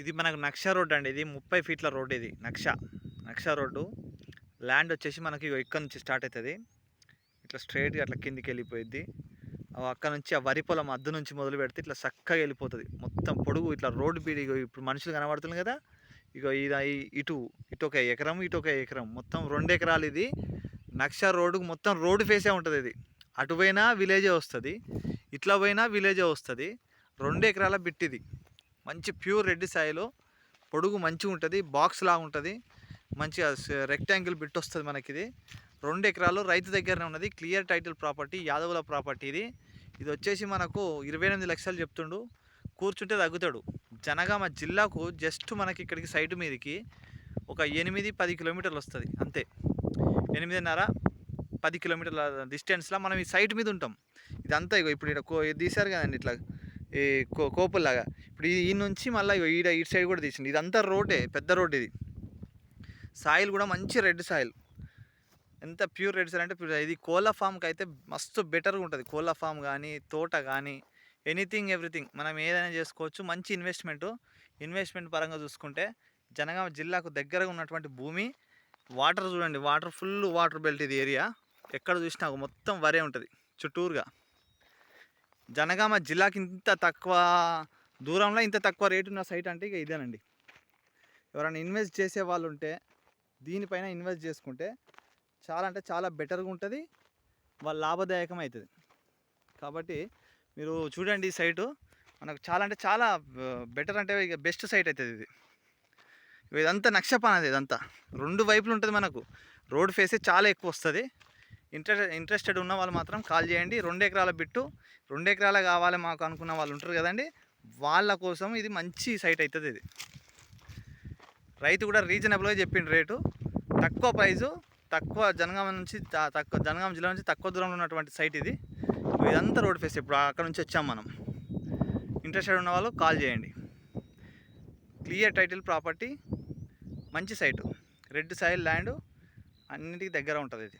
ఇది మనకు నక్ష రోడ్ అండి. ఇది ముప్పై ఫీట్ల రోడ్ ఇది. నక్ష. నక్ష రోడ్డు. ల్యాండ్ వచ్చేసి మనకి ఇగో ఇక్కడ నుంచి స్టార్ట్ అవుతుంది ఇట్లా స్ట్రైట్గా అట్లా కిందికి వెళ్ళిపోయింది అక్కడ నుంచి ఆ వరి పొలం అద్దు నుంచి మొదలు పెడితే ఇట్లా చక్కగా వెళ్ళిపోతుంది. మొత్తం పొడుగు ఇట్లా రోడ్డు బీడి ఇప్పుడు మనుషులు కనబడుతుంది కదా. ఇగో ఇది ఇటు ఇటు ఒక ఎకరం ఇటు ఒక ఎకరం. మొత్తం రెండు ఎకరాలు ఇది. నక్ష రోడ్డుకు మొత్తం రోడ్డు ఫేసే ఉంటుంది ఇది. అటు పోయినా విలేజే వస్తుంది. ఇట్లా పోయినా విలేజే వస్తుంది. రెండు ఎకరాల బిట్టిది మంచి ప్యూర్ రెడ్ సాయిలో పొడుగు మంచిగా ఉంటుంది బాక్స్ లాగా ఉంటుంది. మంచిగా రెక్టాంగిల్ బిట్ వస్తుంది మనకి ఇది రెండు ఎకరాలు రైతు దగ్గరనే ఉన్నది. క్లియర్ టైటిల్ ప్రాపర్టీ యాదవుల ప్రాపర్టీ ఇది. ఇది వచ్చేసి మనకు ఇరవై ఎనిమిది లక్షలు చెప్తుండు. కూర్చుంటే తగ్గుతాడు. జనగామ జిల్లాకు జస్ట్ మనకి ఇక్కడికి సైటు మీదకి ఒక ఎనిమిది పది కిలోమీటర్లు వస్తుంది. అంతే. ఎనిమిదిన్నర పది కిలోమీటర్ల డిస్టెన్స్లో మనం ఈ సైట్ మీద ఉంటాం. ఇదంతా ఇగో ఇప్పుడు ఇక్కడ కో- తీశారు కదండి ఇట్లా కోపుల్లాగా. ఇప్పుడు ఈ నుంచి మళ్ళీ ఈడ ఇటు సైడ్ కూడా తీసింది ఇదంతా రోడ్డే పెద్ద రోడ్ ఇది. సాయిల్ కూడా మంచి రెడ్ సాయిల్. ఎంత ప్యూర్ రెడ్ సాయిల్ అంటే ప్యూర్ ఇది కోళ్ళ ఫామ్కి అయితే మస్తు బెటర్గా ఉంటుంది. కోళ్ళ ఫామ్ కానీ తోట కానీ ఎనీథింగ్ ఎవ్రీథింగ్. మనం ఏదైనా చేసుకోవచ్చు. మంచి ఇన్వెస్ట్మెంట్. ఇన్వెస్ట్మెంట్ పరంగా చూసుకుంటే జనగామ జిల్లాకు దగ్గరగా ఉన్నటువంటి భూమి వాటర్ చూడండి. వాటర్ ఫుల్ వాటర్ బెల్ట్ ఇది ఏరియా. ఎక్కడ చూసినా మొత్తం వరే ఉంటుంది. చుట్టూరుగా. జనగామ జిల్లాకి ఇంత తక్కువ దూరంలో ఇంత తక్కువ రేటు ఉన్న సైట్ అంటే ఇక ఇదేనండి. ఎవరైనా ఇన్వెస్ట్ చేసే వాళ్ళు ఉంటే దీనిపైన ఇన్వెస్ట్ చేసుకుంటే చాలా అంటే చాలా బెటర్గా ఉంటుంది వాళ్ళ లాభదాయకం అవుతుంది కాబట్టి మీరు చూడండి ఈ సైటు మనకు చాలా అంటే చాలా బెటర్ అంటే ఇక బెస్ట్ సైట్ అవుతుంది ఇది. ఇదంతా నక్షపానది అది ఇదంతా. రెండు వైపులు ఉంటుంది మనకు. రోడ్ ఫేసే చాలా ఎక్కువ వస్తుంది. ఇంట్రెస్ట్ ఇంట్రెస్టెడ్ ఉన్న వాళ్ళు మాత్రం కాల్ చేయండి. రెండు ఎకరాల బిట్టు రెండు ఎకరాల కావాలి మాకు అనుకున్న వాళ్ళు ఉంటారు కదండి. వాళ్ళ కోసం ఇది మంచి సైట్ అవుతుంది ఇది. రైతు కూడా రీజనబుల్గా చెప్పిండు రేటు. తక్కువ ప్రైజు తక్కువ జనగామ నుంచి త- తక్కువ జనగామ జిల్లా నుంచి తక్కువ దూరంలో ఉన్నటువంటి సైట్ ఇది. ఇదంతా రోడ్ ఫేస్ ఇప్పుడు అక్కడ నుంచి వచ్చాం మనం. ఇంట్రెస్టెడ్ ఉన్న వాళ్ళు కాల్ చేయండి. క్లియర్ టైటిల్ ప్రాపర్టీ మంచి సైటు. రెడ్ సాయిల్ ల్యాండ్ అన్నిటికీ దగ్గర ఉంటుంది ఇది.